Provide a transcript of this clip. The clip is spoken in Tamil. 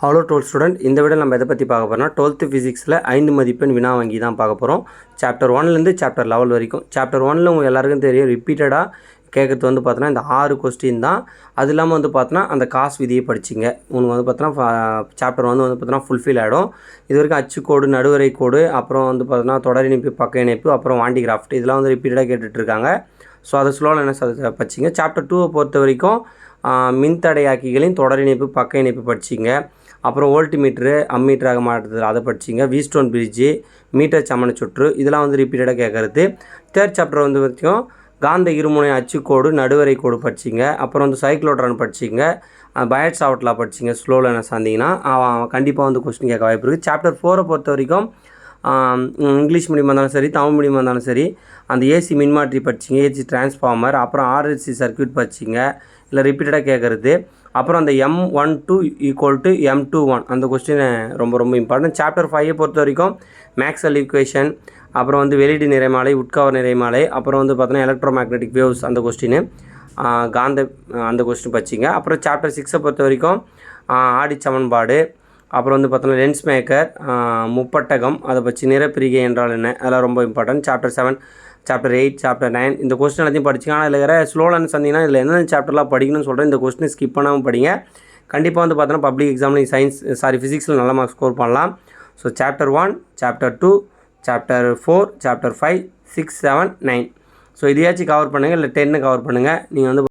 ஹலோ டுவெல்த் ஸ்டூடெண்ட் இந்த விட நம்ம எதை பற்றி பார்க்க போகிறோம்னா டுவெல்த்து ஃபிசிக்ஸில் ஐந்து மதிப்பெண் வினா வங்கி தான் பார்க்க போகிறோம் சாப்டர் ஒன்லேருந்து சாப்டர் லெவல் வரைக்கும். சாப்டர் ஒனில் உங்கள் எல்லாருக்கும் தெரியும் ரிப்பீட்டடாக கேட்குறது வந்து பார்த்தோன்னா இந்த ஆறு கொஸ்டின் தான். அது இல்லாமல் வந்து பார்த்தோன்னா அந்த காசு விதியை படிச்சிங்க. உங்களுக்கு வந்து பார்த்தோன்னா சாப்டர் வந்து வந்து பார்த்தோன்னா ஃபுல்ஃபில் ஆகிடும் இது வரைக்கும் அச்சுக்கோடு நடுவரை கோடு அப்புறம் வந்து பார்த்தோன்னா தொடர் இணைப்பு பக்க இணைப்பு அப்புறம் வாண்டி கிராஃப்ட் இதெல்லாம் வந்து ரிப்பீட்டடாக கேட்டுட்ருக்காங்க ஸோ அதை ஸ்லோவில் என்ன படிச்சிங்க? சாப்டர் டூவை பொறுத்த வரைக்கும் மின்தடையாக்கிகளின் தொடர் இணைப்பு பக்க இணைப்பு படிச்சிங்க. அப்புறம் வோல்ட் மீட்ரு அம்மீட்டராக மாற்றுறது அதை படிச்சிங்க. வீஸ்டோன் பிரிட்ஜு மீட்டர் சமண சுற்று இதெல்லாம் வந்து ரிப்பீட்டடாக கேட்குறது தேர்ட் சாப்டர் வந்து வரைக்கும் காந்த இருமுனை அச்சுக்கோடு நடுவரை கோடு படிச்சிங்க. அப்புறம் வந்து சைக்ளோட்ரான் படிச்சிங்க. பயட்ஸ் அவுட்லா படிச்சிங்க ஸ்லோவில் என்ன சார்ந்தீங்கன்னா அவன் கண்டிப்பாக வந்து கொஸ்டின் கேட்க வாய்ப்பு இருக்குது சாப்டர் ஃபோரை பொறுத்த வரைக்கும் இங்கிலீஷ் மீடியமாக இருந்தாலும் சரி தமிழ் மீடியமாக இருந்தாலும் சரி அந்த ஏசி மின்மாற்றி படிச்சிங்க ஏசி டிரான்ஸ்ஃபார்மர் அப்புறம் ஆர்எல்சி சர்க்கியூட் படிச்சிங்க இல்லை ரிப்பீட்டடாக கேட்குறது அப்புறம் அந்த M one two equal to M two one அந்த கொஸ்டின் ரொம்ப ரொம்ப இம்பார்ட்டன்ட் சாப்டர் ஃபைவை பொறுத்த வரைக்கும் மேக்ஸல் ஈக்குவேஷன் அப்புறம் வந்து வெளியீடு நிறைமாலை உட்கவர் நிறைமாலை அப்புறம் வந்து பார்த்தோன்னா எலக்ட்ரோ மேக்னெட்டிக் வேவ்ஸ் அந்த கொஸ்டின் காந்த அந்த கொஸ்டின் படிச்சிங்க. அப்புறம் சாப்டர் சிக்ஸை பொறுத்த வரைக்கும் ஆடி சமன்பாடு அப்புறம் வந்து பார்த்தோன்னா லென்ஸ் மேக்கர் முப்பட்டகம் அதை பற்றி நிறப்பிரிகை என்றால் என்ன? அதெல்லாம் ரொம்ப important chapter seven chapter eight chapter nine இந்த கொஸ்டின் எல்லாத்தையும் படிச்சுங்க ஆனால் இதில் வேறு ஸ்லோலன்னு சொன்னீங்கன்னா இதில் என்னென்ன சாப்டர்லாம் படிக்கணும்னு சொல்கிறேன் இந்த கொஸ்டின் ஸ்கிப் பண்ணாமல் படிங்க. கண்டிப்பாக வந்து பார்த்தோன்னா பப்ளிக் எக்ஸாமில் சயின்ஸ் சாரி ஃபிசிக்ஸில் நல்ல மார்க் ஸ்கோர் பண்ணலாம். So chapter one chapter two chapter four chapter five six seven nine so இதையாச்சும் cover பண்ணுங்கள் இல்லை டென்னு கவர் பண்ணுங்கள் நீங்கள் வந்து